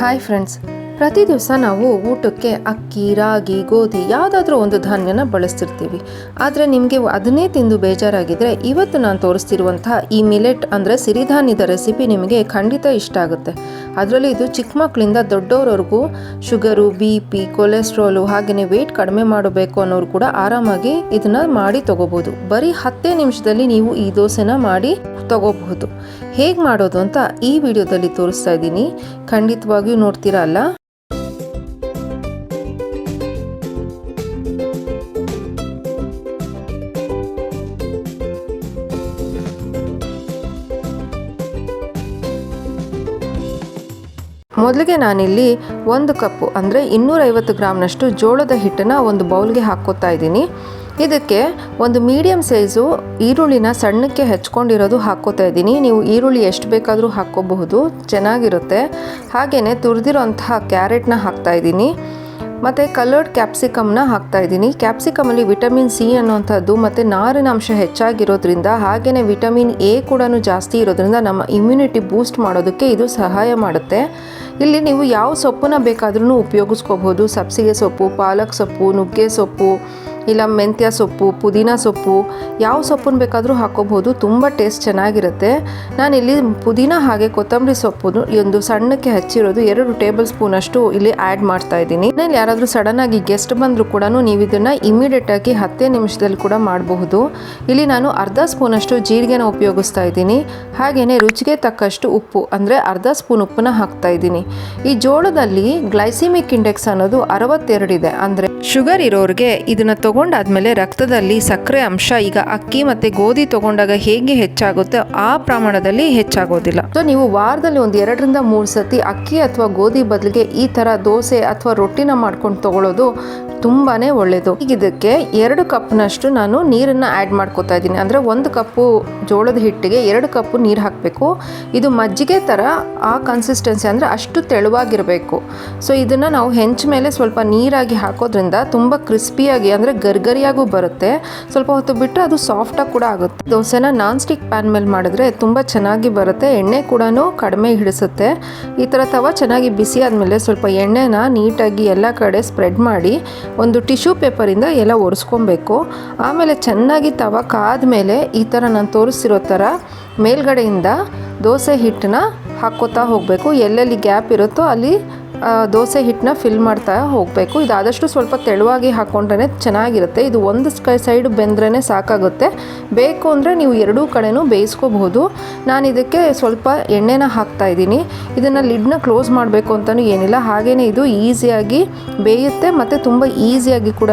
Hi friends ಪ್ರತಿ ದಿವಸ ನಾವು ಊಟಕ್ಕೆ ಅಕ್ಕಿ, ರಾಗಿ, ಗೋಧಿ ಯಾವುದಾದ್ರೂ ಒಂದು ಧಾನ್ಯನ ಬಳಸ್ತಿರ್ತೀವಿ. ಆದರೆ ನಿಮಗೆ ಅದನ್ನೇ ತಿಂದು ಬೇಜಾರಾಗಿದ್ದರೆ ಇವತ್ತು ನಾನು ತೋರಿಸ್ತಿರುವಂತಹ ಈ ಮಿಲೆಟ್ ಅಂದರೆ ಸಿರಿಧಾನ್ಯದ ರೆಸಿಪಿ ನಿಮಗೆ ಖಂಡಿತ ಇಷ್ಟ ಆಗುತ್ತೆ. ಅದರಲ್ಲಿ ಇದು ಚಿಕ್ಕ ಮಕ್ಕಳಿಂದ ದೊಡ್ಡವರವರೆಗೂ ಶುಗರು ಬಿ ಪಿ ಕೊಲೆಸ್ಟ್ರಾಲು ಹಾಗೆಯೇ ವೆಯ್ಟ್ ಕಡಿಮೆ ಮಾಡಬೇಕು ಅನ್ನೋರು ಕೂಡ ಆರಾಮಾಗಿ ಇದನ್ನು ಮಾಡಿ ತಗೋಬೋದು. ಬರೀ ಹತ್ತೇ ನಿಮಿಷದಲ್ಲಿ ನೀವು ಈ ದೋಸೆನ ಮಾಡಿ ತಗೋಬಹುದು. ಹೇಗೆ ಮಾಡೋದು ಅಂತ ಈ ವಿಡಿಯೋದಲ್ಲಿ ತೋರಿಸ್ತಾ ಇದ್ದೀನಿ. ಖಂಡಿತವಾಗಿಯೂ ನೋಡ್ತೀರಾ ಅಲ್ಲ? ಮೊದಲಿಗೆ ನಾನಿಲ್ಲಿ ಒಂದು ಕಪ್ಪು, ಅಂದರೆ ಇನ್ನೂರೈವತ್ತು ಗ್ರಾಮ್ನಷ್ಟು ಜೋಳದ ಹಿಟ್ಟನ್ನು ಒಂದು ಬೌಲ್ಗೆ ಹಾಕ್ಕೋತಾ ಇದ್ದೀನಿ. ಇದಕ್ಕೆ ಒಂದು ಮೀಡಿಯಮ್ ಸೈಜು ಈರುಳ್ಳಿನ ಸಣ್ಣಕ್ಕೆ ಹೆಚ್ಕೊಂಡಿರೋದು ಹಾಕ್ಕೋತಾ ಇದ್ದೀನಿ. ನೀವು ಈರುಳ್ಳಿ ಎಷ್ಟು ಬೇಕಾದರೂ ಹಾಕ್ಕೋಬಹುದು, ಚೆನ್ನಾಗಿರುತ್ತೆ. ಹಾಗೆಯೇ ತುರಿದಿರೋಂತಹ ಕ್ಯಾರೆಟ್ನ ಹಾಕ್ತಾ ಇದ್ದೀನಿ. ಮತ್ತು ಕಲರ್ಡ್ ಕ್ಯಾಪ್ಸಿಕಮ್ನ ಹಾಕ್ತಾ ಇದ್ದೀನಿ. ಕ್ಯಾಪ್ಸಿಕಮಲ್ಲಿ ವಿಟಮಿನ್ ಸಿ ಅನ್ನುವಂಥದ್ದು ಮತ್ತು ನಾರಿನ ಅಂಶ ಹೆಚ್ಚಾಗಿರೋದ್ರಿಂದ ಹಾಗೆಯೇ ವಿಟಮಿನ್ ಎ ಕೂಡ ಜಾಸ್ತಿ ಇರೋದ್ರಿಂದ ನಮ್ಮ ಇಮ್ಯುನಿಟಿ ಬೂಸ್ಟ್ ಮಾಡೋದಕ್ಕೆ ಇದು ಸಹಾಯ ಮಾಡುತ್ತೆ. ಇಲ್ಲಿ ನೀವು ಯಾವ ಸೊಪ್ಪನ್ನ ಬೇಕಾದ್ರೂ ಉಪಯೋಗಿಸ್ಕೋಬೋದು ಸಬ್ಸಿಗೆ ಸೊಪ್ಪು, ಪಾಲಕ್ ಸೊಪ್ಪು, ನುಗ್ಗೆ ಸೊಪ್ಪು ಇಲ್ಲ ಮೆಂತ್ಯ ಸೊಪ್ಪು, ಪುದೀನ ಸೊಪ್ಪು, ಯಾವ ಸೊಪ್ಪನ್ನು ಬೇಕಾದರೂ ಹಾಕೋಬಹುದು ತುಂಬ ಟೇಸ್ಟ್ ಚೆನ್ನಾಗಿರುತ್ತೆ. ನಾನಿಲ್ಲಿ ಪುದೀನ ಹಾಗೆ ಕೊತ್ತಂಬರಿ ಸೊಪ್ಪು ಒಂದು ಸಣ್ಣಕ್ಕೆ ಹಚ್ಚಿರೋದು ಎರಡು ಟೇಬಲ್ ಸ್ಪೂನಷ್ಟು ಇಲ್ಲಿ ಆ್ಯಡ್ ಮಾಡ್ತಾ ಇದ್ದೀನಿ. ನಾನು ಯಾರಾದರೂ ಸಡನ್ ಆಗಿ ಗೆಸ್ಟ್ ಬಂದರೂ ಕೂಡ ನೀವು ಇದನ್ನು ಇಮಿಡಿಯೇಟ್ ಆಗಿ ಹತ್ತೇ ನಿಮಿಷದಲ್ಲಿ ಕೂಡ ಮಾಡಬಹುದು. ಇಲ್ಲಿ ನಾನು ಅರ್ಧ ಸ್ಪೂನಷ್ಟು ಜೀರಿಗೆನ ಉಪಯೋಗಿಸ್ತಾ ಇದ್ದೀನಿ. ಹಾಗೆಯೇ ರುಚಿಗೆ ತಕ್ಕಷ್ಟು ಉಪ್ಪು, ಅಂದರೆ ಅರ್ಧ ಸ್ಪೂನ್ ಉಪ್ಪನ್ನ ಹಾಕ್ತಾ ಇದ್ದೀನಿ. ಈ ಜೋಳದಲ್ಲಿ ಗ್ಲೈಸಿಮಿಕ್ ಇಂಡೆಕ್ಸ್ ಅನ್ನೋದು ಅರವತ್ತೆರಡಿದೆ ಅಂದರೆ ಶುಗರ್ ಇರೋರಿಗೆ ಇದನ್ನ ತಗೊಂಡಾದ್ಮೇಲೆ ರಕ್ತದಲ್ಲಿ ಸಕ್ಕರೆ ಅಂಶ, ಈಗ ಅಕ್ಕಿ ಮತ್ತೆ ಗೋಧಿ ತಗೊಂಡಾಗ ಹೇಗೆ ಹೆಚ್ಚಾಗುತ್ತೆ? ಆ ಪ್ರಮಾಣದಲ್ಲಿ ಹೆಚ್ಚಾಗೋದಿಲ್ಲ. ಸೊ, ನೀವು ವಾರದಲ್ಲಿ ಒಂದು ಎರಡರಿಂದ ಮೂರು ಸತಿ ಅಕ್ಕಿ ಅಥವಾ ಗೋಧಿ ಬದಲಿಗೆ ಈ ತರ ದೋಸೆ ಅಥವಾ ರೊಟ್ಟಿನ ಮಾಡ್ಕೊಂಡು ತಗೊಳ್ಳೋದು ತುಂಬಾನೇ ಒಳ್ಳೆಯದು ಈಗ ಇದಕ್ಕೆ ಎರಡು ಕಪ್ನಷ್ಟು ನಾನು ನೀರನ್ನು ಆ್ಯಡ್ ಮಾಡ್ಕೋತಾ ಇದ್ದೀನಿ. ಅಂದರೆ ಒಂದು ಕಪ್ಪು ಜೋಳದ ಹಿಟ್ಟಿಗೆ ಎರಡು ಕಪ್ಪು ನೀರು ಹಾಕಬೇಕು. ಇದು ಮಜ್ಜಿಗೆ ಥರ ಆ ಕನ್ಸಿಸ್ಟೆನ್ಸಿ ಅಂದರೆ ಅಷ್ಟು ತೆಳುವಾಗಿರಬೇಕು. ಸೊ, ಇದನ್ನು ನಾವು ಹೆಂಚ ಮೇಲೆ ಸ್ವಲ್ಪ ನೀರಾಗಿ ಹಾಕೋದ್ರಿಂದ ತುಂಬ ಕ್ರಿಸ್ಪಿಯಾಗಿ ಅಂದರೆ ಗರ್ಗರಿಯಾಗೂ ಬರುತ್ತೆ. ಸ್ವಲ್ಪ ಹೊತ್ತು ಬಿಟ್ಟರೆ ಅದು ಸಾಫ್ಟಾಗಿ ಕೂಡ ಆಗುತ್ತೆ. ದೋಸೆನ ನಾನ್ ಸ್ಟಿಕ್ ಪ್ಯಾನ್ ಮೇಲೆ ಮಾಡಿದ್ರೆ ತುಂಬ ಚೆನ್ನಾಗಿ ಬರುತ್ತೆ. ಎಣ್ಣೆ ಕೂಡ ಕಡಿಮೆ ಹಿಡಿಸುತ್ತೆ. ಈ ಥರ ತವ ಚೆನ್ನಾಗಿ ಬಿಸಿ ಆದಮೇಲೆ ಸ್ವಲ್ಪ ಎಣ್ಣೆನ ನೀಟಾಗಿ ಎಲ್ಲ ಕಡೆ ಸ್ಪ್ರೆಡ್ ಮಾಡಿ ಒಂದು ಟಿಶ್ಯೂ ಪೇಪರಿಂದ ಎಲ್ಲ ಒರೆಸ್ಕೊಬೇಕು. ಆಮೇಲೆ ಚೆನ್ನಾಗಿ ತವ ಕಾದ್ಮೇಲೆ ಈ ಥರ ನಾನು ತೋರಿಸಿರೋ ಥರ ಮೇಲ್ಗಡೆಯಿಂದ ದೋಸೆ ಹಿಟ್ಟನ್ನ ಹಾಕ್ಕೋತಾ ಹೋಗಬೇಕು. ಎಲ್ಲೆಲ್ಲಿ ಗ್ಯಾಪ್ ಇರುತ್ತೋ ಅಲ್ಲಿ ದೋಸೆ ಹಿಟ್ಟನ್ನ ಫಿಲ್ ಮಾಡ್ತಾ ಹೋಗಬೇಕು. ಇದಾದಷ್ಟು ಸ್ವಲ್ಪ ತೆಳುವಾಗಿ ಹಾಕ್ಕೊಂಡ್ರೇ ಚೆನ್ನಾಗಿರುತ್ತೆ. ಇದು ಒಂದು ಸೈಡ್ ಬೆಂದ್ರೇ ಸಾಕಾಗುತ್ತೆ. ಬೇಕು ಅಂದರೆ ನೀವು ಎರಡೂ ಕಡೆನೂ ಬೇಯಿಸ್ಕೋಬಹುದು. ನಾನು ಇದಕ್ಕೆ ಸ್ವಲ್ಪ ಎಣ್ಣೆನ ಹಾಕ್ತಾ ಇದ್ದೀನಿ. ಇದನ್ನು ಲಿಡ್ನ ಕ್ಲೋಸ್ ಮಾಡಬೇಕು ಅಂತಲೂ ಏನಿಲ್ಲ. ಹಾಗೆಯೇ ಇದು ಈಸಿಯಾಗಿ ಬೇಯುತ್ತೆ ಮತ್ತು ತುಂಬ ಈಸಿಯಾಗಿ ಕೂಡ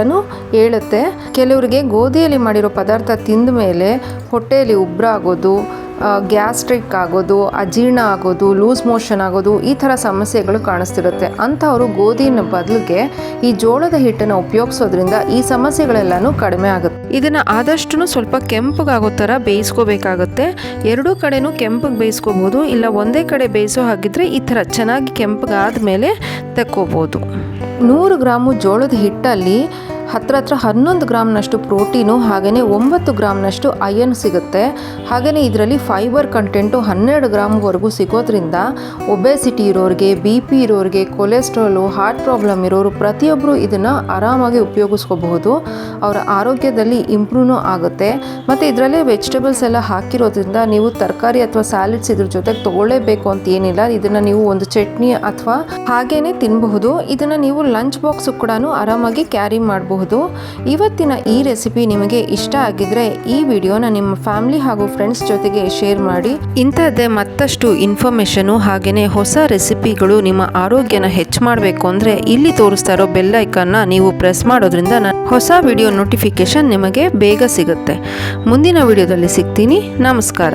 ಹೇಳುತ್ತೆ ಕೆಲವರಿಗೆ ಗೋಧಿಯಲ್ಲಿ ಮಾಡಿರೋ ಪದಾರ್ಥ ತಿಂದ ಮೇಲೆ ಹೊಟ್ಟೆಯಲ್ಲಿ ಉಬ್ರ ಆಗೋದು ಗ್ಯಾಸ್ಟ್ರಿಕ್ ಆಗೋದು, ಅಜೀರ್ಣ ಆಗೋದು, ಲೂಸ್ ಮೋಷನ್ ಆಗೋದು ಈ ಥರ ಸಮಸ್ಯೆಗಳು ಕಾಣಿಸ್ತಿರುತ್ತೆ. ಅಂಥವರು ಗೋಧಿನ ಬದಲಿಗೆ ಈ ಜೋಳದ ಹಿಟ್ಟನ್ನು ಉಪಯೋಗಿಸೋದ್ರಿಂದ ಈ ಸಮಸ್ಯೆಗಳೆಲ್ಲನೂ ಕಡಿಮೆ ಆಗುತ್ತೆ. ಇದನ್ನು ಆದಷ್ಟು ಸ್ವಲ್ಪ ಕೆಂಪಗಾಗೋ ಥರ ಬೇಯಿಸ್ಕೋಬೇಕಾಗುತ್ತೆ. ಎರಡೂ ಕಡೆನೂ ಕೆಂಪಗೆ ಬೇಯಿಸ್ಕೋಬೋದು, ಇಲ್ಲ ಒಂದೇ ಕಡೆ ಬೇಯಿಸೋ ಹಾಗಿದ್ರೆ ಈ ಥರ ಚೆನ್ನಾಗಿ ಕೆಂಪಗಾದ ಮೇಲೆ ತಕ್ಕೋಬೋದು. ನೂರು ಗ್ರಾಮು ಜೋಳದ ಹಿಟ್ಟಲ್ಲಿ ಹತ್ರ ಹತ್ರ ಹನ್ನೊಂದು ಗ್ರಾಮ್ನಷ್ಟು ಪ್ರೋಟೀನು ಹಾಗೆಯೇ ಒಂಬತ್ತು ಗ್ರಾಮ್ನಷ್ಟು ಅಯನ್ ಸಿಗುತ್ತೆ. ಹಾಗೆಯೇ ಇದರಲ್ಲಿ ಫೈಬರ್ ಕಂಟೆಂಟು ಹನ್ನೆರಡು ಗ್ರಾಮ್ವರೆಗೂ ಸಿಗೋದ್ರಿಂದ ಒಬೆಸಿಟಿ ಇರೋರಿಗೆ ಬಿ ಪಿ ಇರೋರಿಗೆ ಕೊಲೆಸ್ಟ್ರಾಲು ಹಾರ್ಟ್ ಪ್ರಾಬ್ಲಮ್ ಇರೋರು ಪ್ರತಿಯೊಬ್ಬರು ಇದನ್ನು ಆರಾಮಾಗಿ ಉಪಯೋಗಿಸ್ಕೋಬಹುದು. ಅವರ ಆರೋಗ್ಯದಲ್ಲಿ ಇಂಪ್ರೂವ್ನೂ ಆಗುತ್ತೆ. ಮತ್ತು ಇದರಲ್ಲೇ ವೆಜಿಟೇಬಲ್ಸ್ ಎಲ್ಲ ಹಾಕಿರೋದ್ರಿಂದ ನೀವು ತರಕಾರಿ ಅಥವಾ ಸ್ಯಾಲೆಡ್ಸ್ ಇದ್ರ ಜೊತೆಗೆ ತೊಗೊಳ್ಳೇಬೇಕು ಅಂತ ಏನಿಲ್ಲ. ಇದನ್ನು ನೀವು ಒಂದು ಚಟ್ನಿ ಅಥವಾ ಹಾಗೇನೆ ತಿನ್ನಬಹುದು ಇದನ್ನು ನೀವು ಲಂಚ್ ಬಾಕ್ಸ್ ಕೂಡ ಆರಾಮಾಗಿ ಕ್ಯಾರಿ ಮಾಡಬಹುದು ಇವತ್ತಿನ ಈ ರೆಸಿಪಿ ನಿಮಗೆ ಇಷ್ಟ ಆಗಿದ್ರೆ ಈ ವಿಡಿಯೋನ ನಿಮ್ಮ ಫ್ಯಾಮಿಲಿ ಹಾಗೂ ಫ್ರೆಂಡ್ಸ್ ಜೊತೆಗೆ ಶೇರ್ ಮಾಡಿ. ಇಂಥದ್ದೇ ಮತ್ತಷ್ಟು ಇನ್ಫಾರ್ಮೇಷನು ಹಾಗೆಯೇ ಹೊಸ ರೆಸಿಪಿಗಳು ನಿಮ್ಮ ಆರೋಗ್ಯನ ಹೆಚ್ಚು ಮಾಡಬೇಕು ಅಂದರೆ ಇಲ್ಲಿ ತೋರಿಸ್ತಾ ಇರೋ ಬೆಲ್ ಐಕನ್ನ ನೀವು ಪ್ರೆಸ್ ಮಾಡೋದ್ರಿಂದ ಹೊಸ ವಿಡಿಯೋ ನೋಟಿಫಿಕೇಶನ್ ನಿಮಗೆ ಬೇಗ ಸಿಗುತ್ತೆ. ಮುಂದಿನ ವಿಡಿಯೋದಲ್ಲಿ ಸಿಗ್ತೀನಿ. ನಮಸ್ಕಾರ.